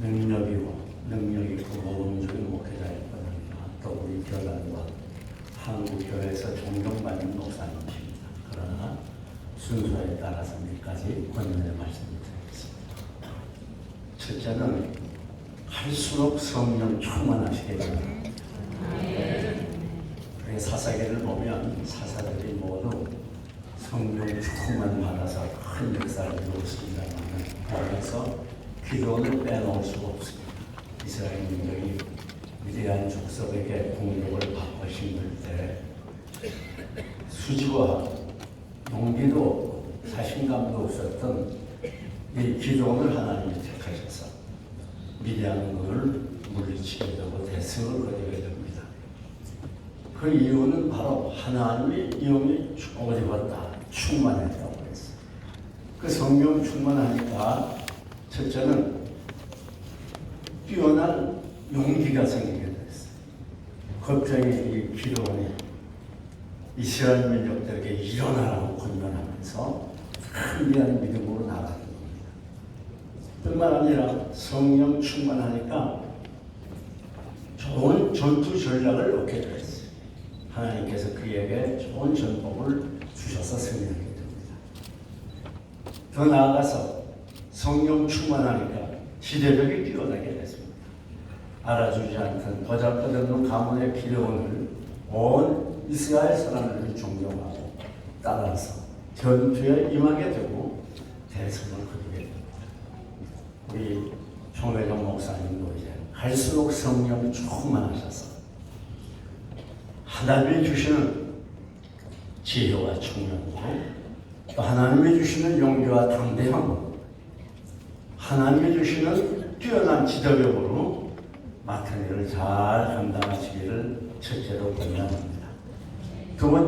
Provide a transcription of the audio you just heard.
능력이고 능력 있고 모범적인 목회자일 뿐입니다. 또 우리 교단과 한국 교회에서 존경받는 목사님이십니다. 그러나 순서에 따라서 몇 가지 권면의 말씀을 드리겠습니다. 첫째는 할수록 성령 충만하시게 됩니다. 우리 사사기를 보면 사사들이 모두 성령 충만 받아서 큰 역사를 이루었습니다만 거기서 기도를 빼놓을 수가 없습니다. 이스라엘 민족이 위대한 족속에게 공격을 받고 힘들 때 수지와 용기도 자신감도 없었던 이 기도를 하나님이 택하셔서 미디안을 물리치게 되고 대승을 거두게 됩니다. 그 이유는 바로 하나님의 영이 어디갔다 충만했다고 했어요. 그 성령 충만하니까 첫째는 뛰어난 용기가 생기게 됐어요. 갑자기 이 기도원이 이스라엘 민족들에게 일어나라고 권면하면서 큰대한 믿음으로 나가는 겁니다. 뿐만 아니라 성령 충만하니까 좋은 전투 전략을 얻게 됐어요. 하나님께서 그에게 좋은 전법을 주셔서 승리하게 됩니다. 더 나아가서 성령 충만하니까 지대적이 뛰어나게 됐습니다. 알아주지 않던 보잘것없는 가문의 기도원을 온 이스라엘 사람들이 존경하고 따라서 전투에 임하게 되고 대성을 거두게 됩니다. 우리 총회장 목사님도 이제 갈수록 성령 충만하셔서 하나님이 주시는 지혜와 총명으로 또 하나님이 주시는 용기와 담대함으로 하나님이 주시는 뛰어난 지도력으로 맡은 일을 잘 감당하시기